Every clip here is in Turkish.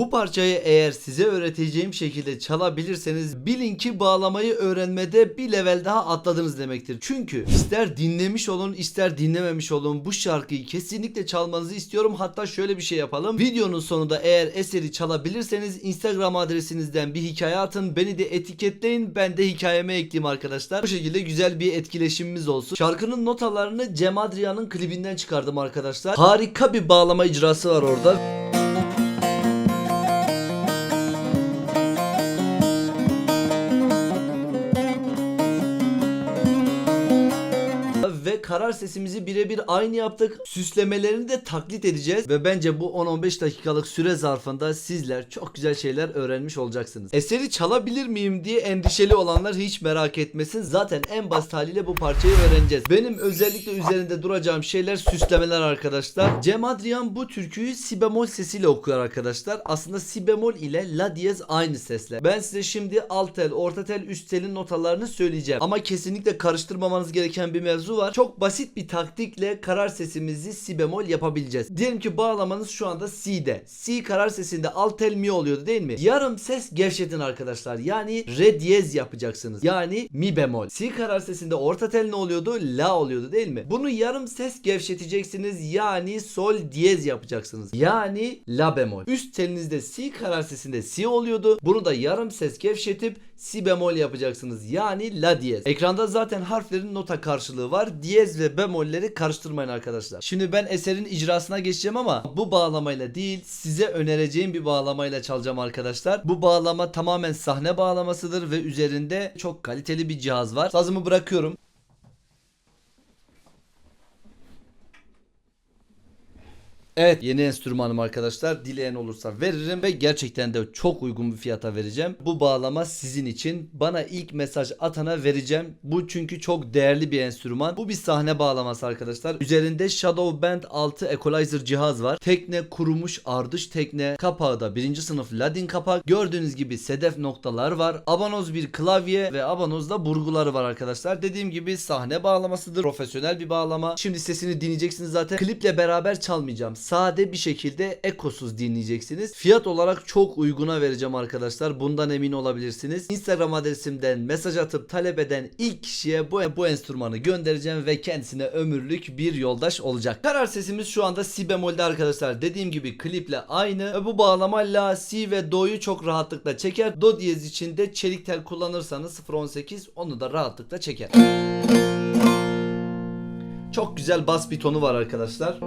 Bu parçayı eğer size öğreteceğim şekilde çalabilirseniz bilin ki bağlamayı öğrenmede bir level daha atladınız demektir. Çünkü ister dinlemiş olun ister dinlememiş olun bu şarkıyı kesinlikle çalmanızı istiyorum. Hatta şöyle bir şey yapalım. Videonun sonunda eğer eseri çalabilirseniz Instagram adresinizden bir hikaye atın. Beni de etiketleyin. Ben de hikayeme ekleyeyim arkadaşlar. Bu şekilde güzel bir etkileşimimiz olsun. Şarkının notalarını Cem Adrian'ın klibinden çıkardım arkadaşlar. Harika bir bağlama icrası var orada. Ve karar sesimizi birebir aynı yaptık. Süslemelerini de taklit edeceğiz ve bence bu 10-15 dakikalık süre zarfında sizler çok güzel şeyler öğrenmiş olacaksınız. Eseri çalabilir miyim diye endişeli olanlar hiç merak etmesin. Zaten en basit haliyle bu parçayı öğreneceğiz. Benim özellikle üzerinde duracağım şeyler süslemeler arkadaşlar. Cem Adrian bu türküyü si bemol sesiyle okuyor arkadaşlar. Aslında si bemol ile la diyez aynı sesle. Ben size şimdi alt tel, orta tel, üst telin notalarını söyleyeceğim. Ama kesinlikle karıştırmamanız gereken bir mevzu var. Çok basit bir taktikle karar sesimizi si bemol yapabileceğiz. Diyelim ki bağlamanız şu anda si'de. Si karar sesinde alt tel mi oluyordu değil mi? Yarım ses gevşetin arkadaşlar. Yani re diyez yapacaksınız. Yani mi bemol. Si karar sesinde orta tel ne oluyordu? La oluyordu değil mi? Bunu yarım ses gevşeteceksiniz. Yani sol diyez yapacaksınız. Yani la bemol. Üst telinizde si karar sesinde si oluyordu. Bunu da yarım ses gevşetip si bemol yapacaksınız. Yani la diyez. Ekranda zaten harflerin nota karşılığı var. Diyez ve bemolleri karıştırmayın arkadaşlar. Şimdi ben eserin icrasına geçeceğim ama bu bağlamayla değil size önereceğim bir bağlamayla çalacağım arkadaşlar. Bu bağlama tamamen sahne bağlamasıdır ve üzerinde çok kaliteli bir cihaz var. Sazımı bırakıyorum. Evet yeni enstrümanım arkadaşlar. Dileyen olursa veririm ve gerçekten de çok uygun bir fiyata vereceğim. Bu bağlama sizin için. Bana ilk mesaj atana vereceğim. Bu çünkü çok değerli bir enstrüman. Bu bir sahne bağlaması arkadaşlar. Üzerinde Shadow Band 6 equalizer cihaz var. Tekne kurumuş ardış tekne. Kapağı da birinci sınıf ladin kapak. Gördüğünüz gibi sedef noktalar var. Abanoz bir klavye ve abanozda burguları var arkadaşlar. Dediğim gibi sahne bağlamasıdır. Profesyonel bir bağlama. Şimdi sesini dinleyeceksiniz zaten. Kliple beraber çalmayacağım sade bir şekilde ekosuz dinleyeceksiniz. Fiyat olarak çok uyguna vereceğim arkadaşlar. Bundan emin olabilirsiniz. Instagram adresimden mesaj atıp talep eden ilk kişiye bu, bu enstrümanı göndereceğim ve kendisine ömürlük bir yoldaş olacak. Karar sesimiz şu anda si bemolde arkadaşlar. Dediğim gibi kliple aynı. Bu bağlama la, si ve do'yu çok rahatlıkla çeker. Do diyez içinde çelik tel kullanırsanız 0.18 onu da rahatlıkla çeker. Çok güzel bas bir tonu var arkadaşlar.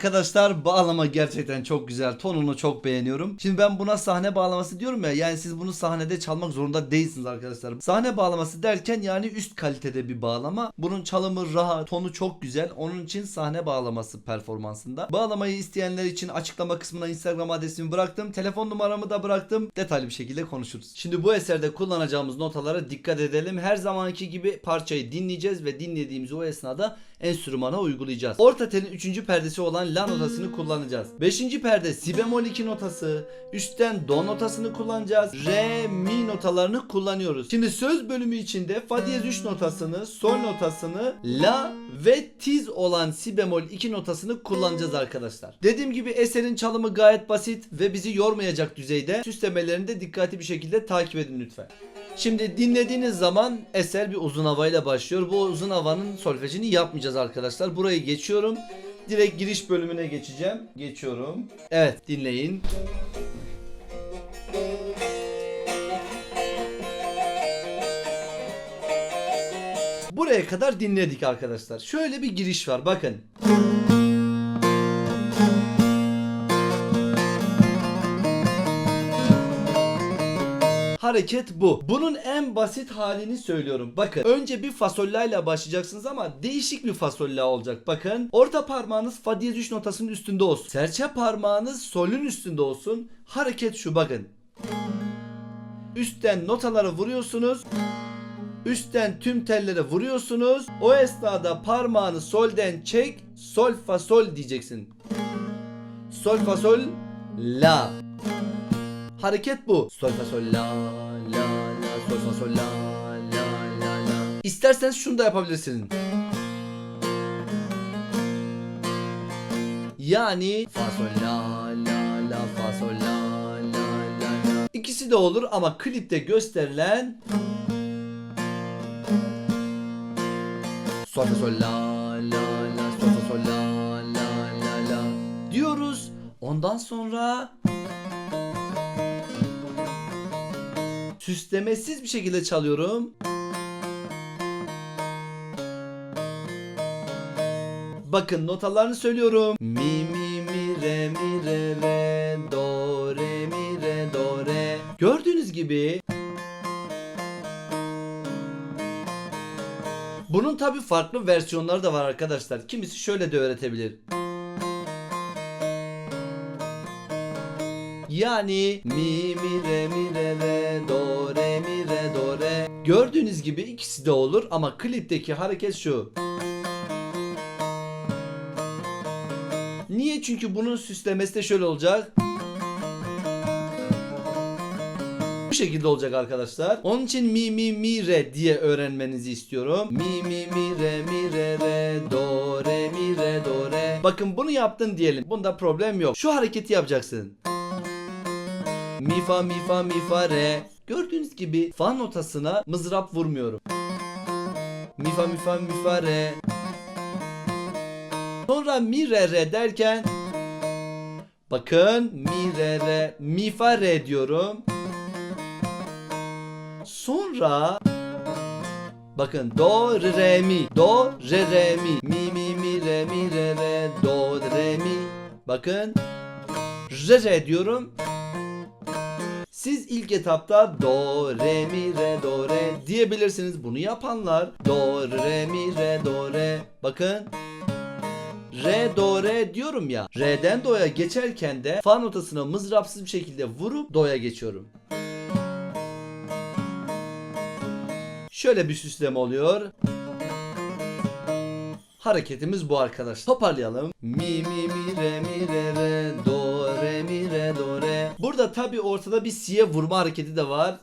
Arkadaşlar bağlama gerçekten çok güzel. Tonunu çok beğeniyorum. Şimdi ben buna sahne bağlaması diyorum ya. Yani siz bunu sahnede çalmak zorunda değilsiniz arkadaşlar. Sahne bağlaması derken yani üst kalitede bir bağlama. Bunun çalımı rahat, tonu çok güzel. Onun için sahne bağlaması performansında. Bağlamayı isteyenler için açıklama kısmına Instagram adresimi bıraktım. Telefon numaramı da bıraktım. Detaylı bir şekilde konuşuruz. Şimdi bu eserde kullanacağımız notalara dikkat edelim. Her zamanki gibi parçayı dinleyeceğiz ve dinlediğimiz o esnada enstrümana uygulayacağız. Orta telin 3. perdesi olan la notasını kullanacağız. 5. perde si bemol 2 notası, üstten do notasını kullanacağız. Re, mi notalarını kullanıyoruz. Şimdi söz bölümü içinde fa diyez 3 notasını, sol notasını, la ve tiz olan si bemol 2 notasını kullanacağız arkadaşlar. Dediğim gibi eserin çalımı gayet basit ve bizi yormayacak düzeyde. Süslemelerini de dikkatli bir şekilde takip edin lütfen. Şimdi dinlediğiniz zaman eser bir uzun havayla başlıyor. Bu uzun havanın solfejini yapmayacağız arkadaşlar. Burayı geçiyorum. Direkt giriş bölümüne geçeceğim. Geçiyorum. Evet dinleyin. Buraya kadar dinledik arkadaşlar. Şöyle bir giriş var bakın. Hareket bu. Bunun en basit halini söylüyorum. Bakın önce bir fasollayla başlayacaksınız ama değişik bir fasolla olacak. Bakın orta parmağınız fa diyez 3 notasının üstünde olsun. Serçe parmağınız solün üstünde olsun. Hareket şu bakın. Üstten notaları vuruyorsunuz. Üstten tüm tellere vuruyorsunuz. O esnada parmağını solden çek. Sol fa sol diyeceksin. Sol fa sol la. Hareket bu. Sol fa sol la la la sol fa sol la la la la. İsterseniz şunu da yapabilirsiniz. Yani fa sol la la la fa sol la la la. İkisi de olur ama klipte gösterilen sol fa sol la la la sol fa sol la la la la diyoruz. Ondan sonra süslemesiz bir şekilde çalıyorum. Bakın notalarını söylüyorum. Mi mi mi re mi re re do re mi re do re. Gördüğünüz gibi Bunun tabi farklı versiyonları da var arkadaşlar. Kimisi şöyle de öğretebilir. Yani mi mi re mi re re do re mi re do re. Gördüğünüz gibi ikisi de olur ama klipteki hareket şu. Niye? Çünkü bunun süslemesi de şöyle olacak. Bu şekilde olacak arkadaşlar. Onun için mi mi mi re diye öğrenmenizi istiyorum. Mi mi mi re mi re re do re mi re do re. Bakın bunu yaptın diyelim. Bunda problem yok. Şu hareketi yapacaksın. Mi fa mi fa mi fa re. Gördüğünüz gibi fa notasına mızrap vurmuyorum. Mi fa mi fa mi fa re. Sonra mi re re derken bakın mi re re mi fa re diyorum. Sonra bakın do re mi do re re mi mi mi mi re mi re re do re mi bakın re re diyorum. Siz ilk etapta do re mi re do re diyebilirsiniz. Bunu yapanlar do re mi re do re bakın Re do re diyorum ya. Re'den do'ya geçerken de fa notasına mızrapsız bir şekilde vurup do'ya geçiyorum. Şöyle bir süsleme oluyor. Hareketimiz bu arkadaşlar. Toparlayalım. Mi mi mi re mi re re Burada tabi ortada bir si'ye vurma hareketi de var.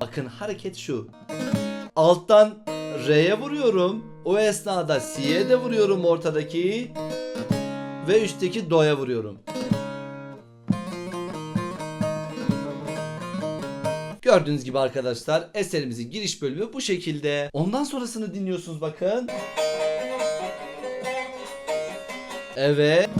Bakın hareket şu. Alttan Re'ye vuruyorum. O esnada Si'ye de vuruyorum ortadaki. Ve üstteki Do'ya vuruyorum. Gördüğünüz gibi arkadaşlar eserimizin giriş bölümü bu şekilde. Ondan sonrasını dinliyorsunuz bakın. Evet.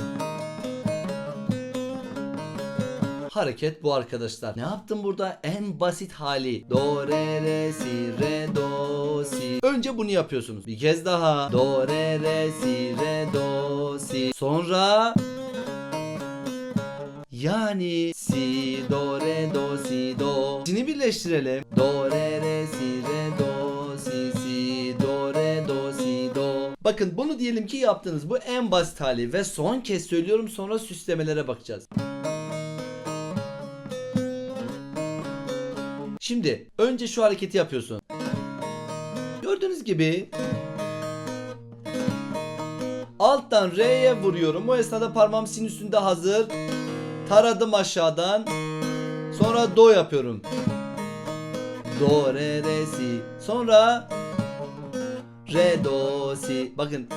Hareket bu arkadaşlar. Ne yaptım burada? En basit hali. Do re re si re do si. Önce bunu yapıyorsunuz. Bir kez daha. Do re re si re do si. Sonra yani si do re do si do. Sini birleştirelim. Do re re si re do si si do re do si do. Bakın bunu diyelim ki yaptınız. Bu en basit hali ve son kez söylüyorum sonra süslemelere bakacağız. Şimdi önce şu hareketi yapıyorsun. Gördüğünüz gibi alttan R'ye vuruyorum. O esnada parmağım sin üstünde hazır. Taradım aşağıdan. Sonra do yapıyorum. Do re re si. Sonra re do si. Bakın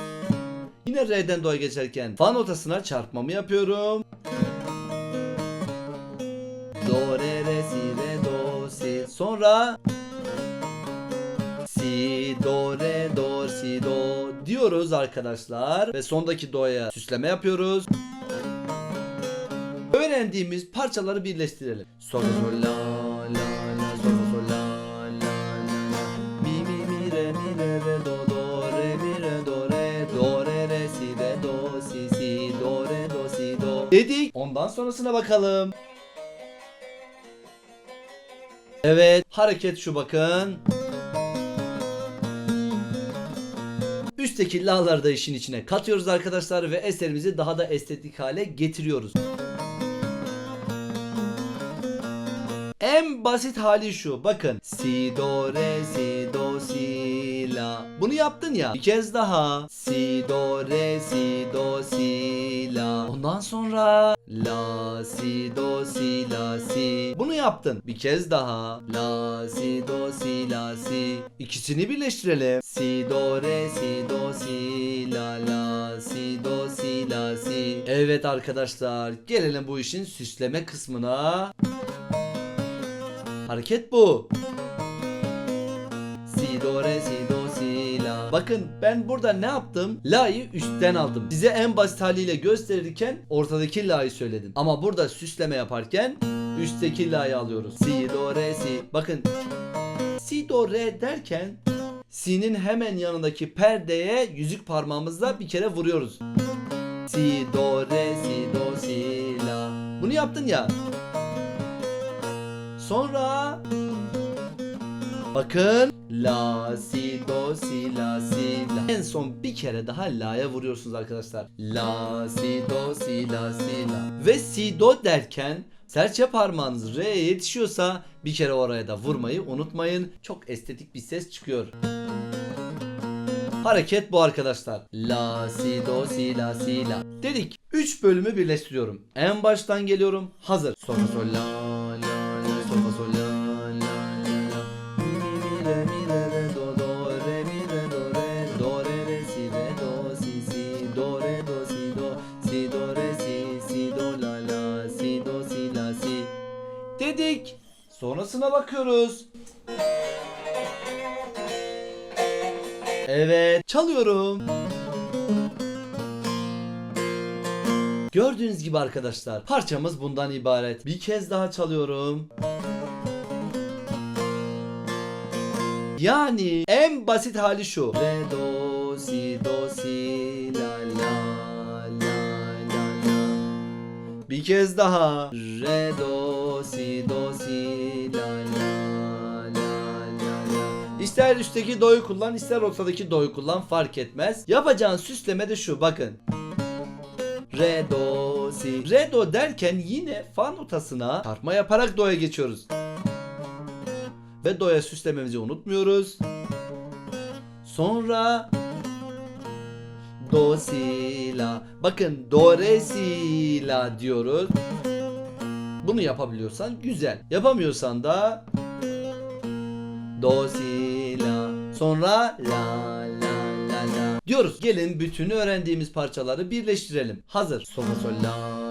yine re'den do'ya geçerken fa notasına çarpmamı yapıyorum. Sonra si do re do si do diyoruz arkadaşlar ve sondaki do'ya süsleme yapıyoruz. Öğrendiğimiz parçaları birleştirelim. Sol sol la la la sol sol la la la mi mi mi re mi re re do do re mi re do re do re re si re do si si do re do si do dedik. Ondan sonrasına bakalım. Evet hareket şu bakın. Üstteki la'ları da işin içine katıyoruz arkadaşlar ve eserimizi daha da estetik hale getiriyoruz. En basit hali şu. Bakın. Si do re si do si la. Bunu yaptın ya. Bir kez daha. Si do re si do si la. Ondan sonra la si do si la si. Yaptın. Bir kez daha. La si do si la si. İkisini birleştirelim. Si do re si do si la la si do si la si. Evet arkadaşlar gelelim bu işin süsleme kısmına. Hareket bu. Si do re si do si la. Bakın ben burada ne yaptım? La'yı üstten aldım. Size en basit haliyle gösterirken ortadaki la'yı söyledim. Ama burada süsleme yaparken üstteki la'yı alıyoruz. Si do re si. Bakın si do re derken si'nin hemen yanındaki perdeye yüzük parmağımızla bir kere vuruyoruz. Si do re si do si la. Bunu yaptın ya. Sonra Bakın La si do si la si la En son bir kere daha la'ya vuruyorsunuz arkadaşlar La si do si la si la Ve si do derken serçe parmağınız re'ye yetişiyorsa bir kere oraya da vurmayı unutmayın Çok estetik bir ses çıkıyor Hareket bu arkadaşlar. La si do si la si la. Dedik 3 bölümü birleştiriyorum. En baştan geliyorum. Hazır. Sol fa sol la Sonrasına bakıyoruz. Evet, çalıyorum. Gördüğünüz gibi arkadaşlar, parçamız bundan ibaret. Bir kez daha çalıyorum. Yani en basit hali şu. Re do si do si la la. Bir kez daha. Re do si do si la la la la la. İster üstteki do'yu kullan, ister ortadaki do'yu kullan fark etmez. Yapacağın süsleme de şu bakın. Re do si. Re do derken yine fa notasına çarpma yaparak do'ya geçiyoruz. Ve do'ya süslememizi unutmuyoruz. Sonra do si la. Bakın do re si la diyoruz. Bunu yapabiliyorsan güzel. Yapamıyorsan da do si la. Sonra la la la la. Diyoruz. Gelin bütünü öğrendiğimiz parçaları birleştirelim. Hazır. Sol sol la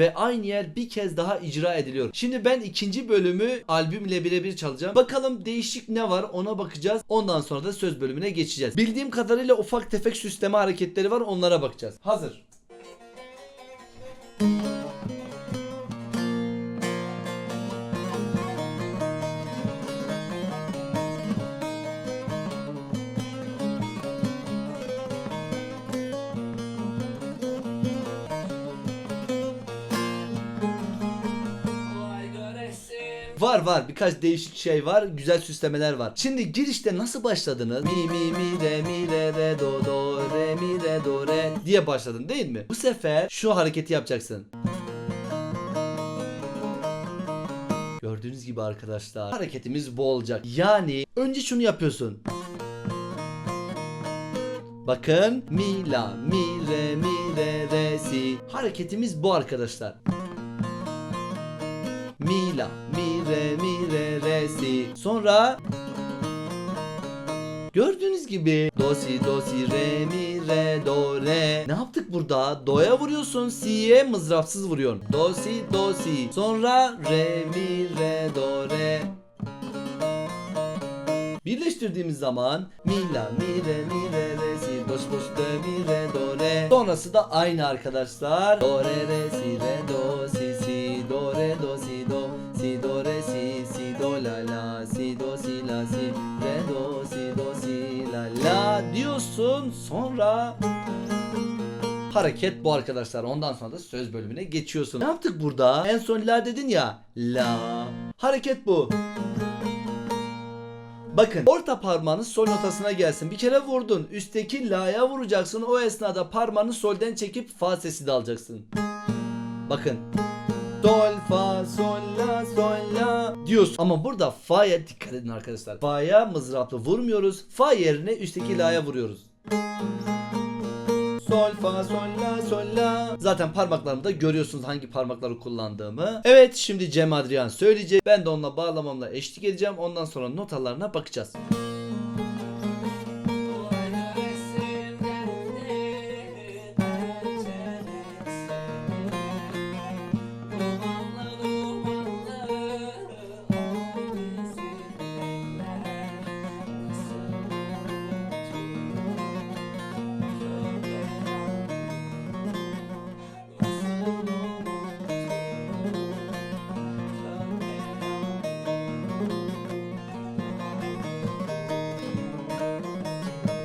ve aynı yer bir kez daha icra ediliyor. Şimdi ben ikinci bölümü albümle birebir çalacağım. Bakalım değişik ne var ona bakacağız. Ondan sonra da söz bölümüne geçeceğiz. Bildiğim kadarıyla ufak tefek süsleme hareketleri var onlara bakacağız. Hazır. Var var birkaç değişik şey var güzel süslemeler var. Şimdi girişte nasıl başladınız? Mi mi mi re mi re re do do re mi re do re diye başladın değil mi? Bu sefer şu hareketi yapacaksın. Gördüğünüz gibi arkadaşlar hareketimiz bu olacak. Yani önce şunu yapıyorsun. Bakın mi la mi re mi re re si. Hareketimiz bu arkadaşlar. Mi la mi re mi re re si. Sonra Gördüğünüz gibi do si do si re mi re do re. Ne yaptık burada? Do'ya vuruyorsun, si'ye mızrapsız vuruyorsun. Do si do si. Sonra re mi re do re. Birleştirdiğimiz zaman mi la mi re mi re re si do si do si do mi re do re. Sonrası da aynı arkadaşlar. Do re re si re do si si do re do si si re do si do si la la diyorsun sonra Hareket bu arkadaşlar. Ondan sonra da söz bölümüne geçiyorsun. Ne yaptık burada? En son la dedin ya. La. Hareket bu. Bakın orta parmağınız sol notasına gelsin. Bir kere vurdun. Üstteki la'ya vuracaksın. O esnada parmağını solden çekip fa sesi de alacaksın. Bakın. Sol fa sol la sol la diyorsun. Ama burada fa'ya dikkat edin arkadaşlar. Fa'ya mızrapla vurmuyoruz. Fa yerine üstteki la'ya vuruyoruz. Sol fa sol la sol la. Zaten parmaklarımda görüyorsunuz hangi parmakları kullandığımı. Evet şimdi Cem Adrian söyleyecek. Ben de onunla bağlamamla eşlik edeceğim. Ondan sonra notalarına bakacağız.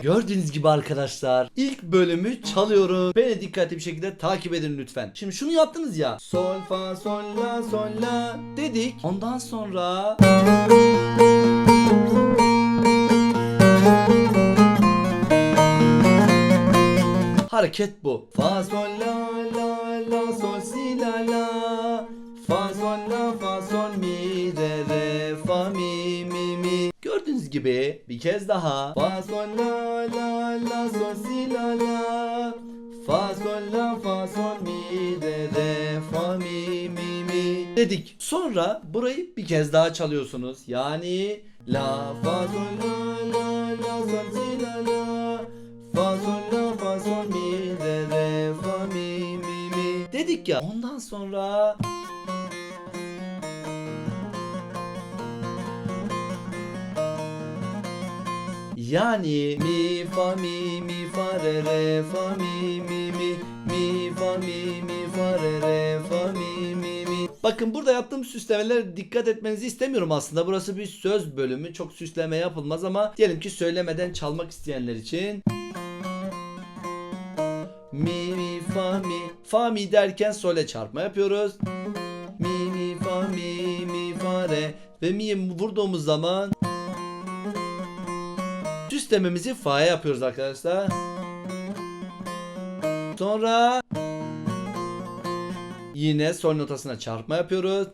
Gördüğünüz gibi arkadaşlar ilk bölümü çalıyorum. Beni dikkatli bir şekilde takip edin lütfen. Şimdi şunu yaptınız ya. Sol fa sol la sol la dedik. Ondan sonra Hareket bu. Fa sol la la la sol si la la. Fa sol la fa sol mi re re gibi bir kez daha. Fa sol la la la sol si la la. Fa sol la fa sol mi re re fa mi mi mi dedik. Sonra burayı bir kez daha çalıyorsunuz. Yani la fa sol la la la sol si la la. Fa sol la fa sol mi re re fa mi mi mi dedik ya. Ondan sonra Yani mi fa mi mi fa re re fa mi mi mi mi fa mi mi fa re re fa mi mi mi Bakın burada yaptığım süslemelere dikkat etmenizi istemiyorum aslında. Burası bir söz bölümü. Çok süsleme yapılmaz ama diyelim ki söylemeden çalmak isteyenler için Mi mi fa mi fa mi derken sole çarpma yapıyoruz. Mi mi fa mi mi fa re ve mi vurduğumuz zaman süslememizi fa'ya yapıyoruz arkadaşlar. Sonra yine sol notasına çarpma yapıyoruz.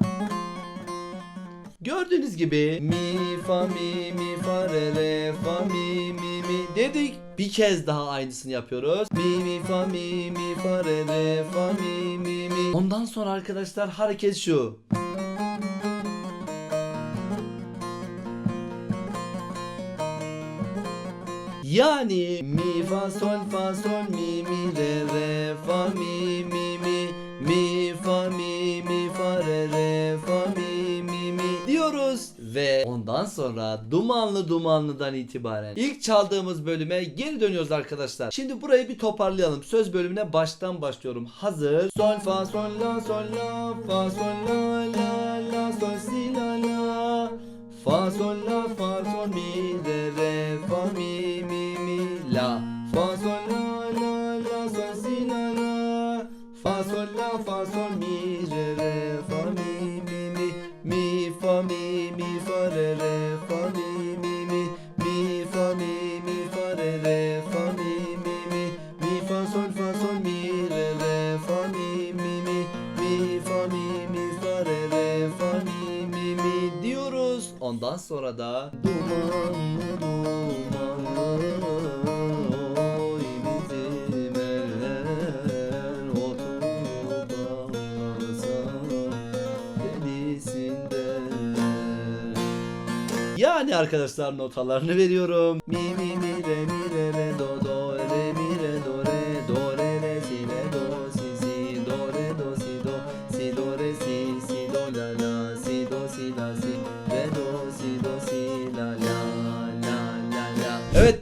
Gördüğünüz gibi mi fa mi mi fa re re fa mi mi mi dedik. Bir kez daha aynısını yapıyoruz. Mi mi fa mi mi fa re re fa mi mi mi. Ondan sonra arkadaşlar hareket şu. Yani mi fa sol fa sol mi mi re re fa mi mi mi mi fa mi mi fa re re fa mi mi mi diyoruz ve ondan sonra dumanlı dumanlıdan itibaren ilk çaldığımız bölüme geri dönüyoruz arkadaşlar. Şimdi burayı bir toparlayalım. Söz bölümüne baştan başlıyorum. Hazır. Sol fa sol la sol la fa sol la la la sol si la la Fa sol la fa sol mi re Ondan sonra da dumanlı dumanlı. Yani arkadaşlar notalarını veriyorum.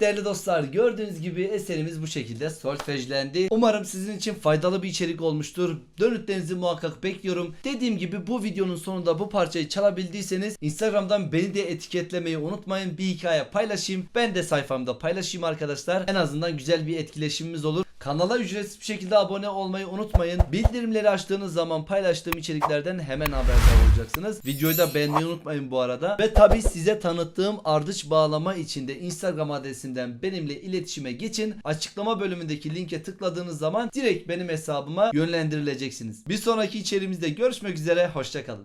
Değerli dostlar gördüğünüz gibi eserimiz bu şekilde solfejlendi. Umarım sizin için faydalı bir içerik olmuştur. Dönütlerinizi muhakkak bekliyorum. Dediğim gibi bu videonun sonunda bu parçayı çalabildiyseniz Instagram'dan beni de etiketlemeyi unutmayın. Bir hikaye paylaşayım. Ben de sayfamda paylaşayım arkadaşlar. En azından güzel bir etkileşimimiz olur. Kanala ücretsiz bir şekilde abone olmayı unutmayın. Bildirimleri açtığınız zaman paylaştığım içeriklerden hemen haberdar olacaksınız. Videoyu da beğenmeyi unutmayın bu arada. Ve tabi size tanıttığım ardıç bağlama için de Instagram adresinden benimle iletişime geçin. Açıklama bölümündeki linke tıkladığınız zaman direkt benim hesabıma yönlendirileceksiniz. Bir sonraki içeriğimizde görüşmek üzere. Hoşçakalın.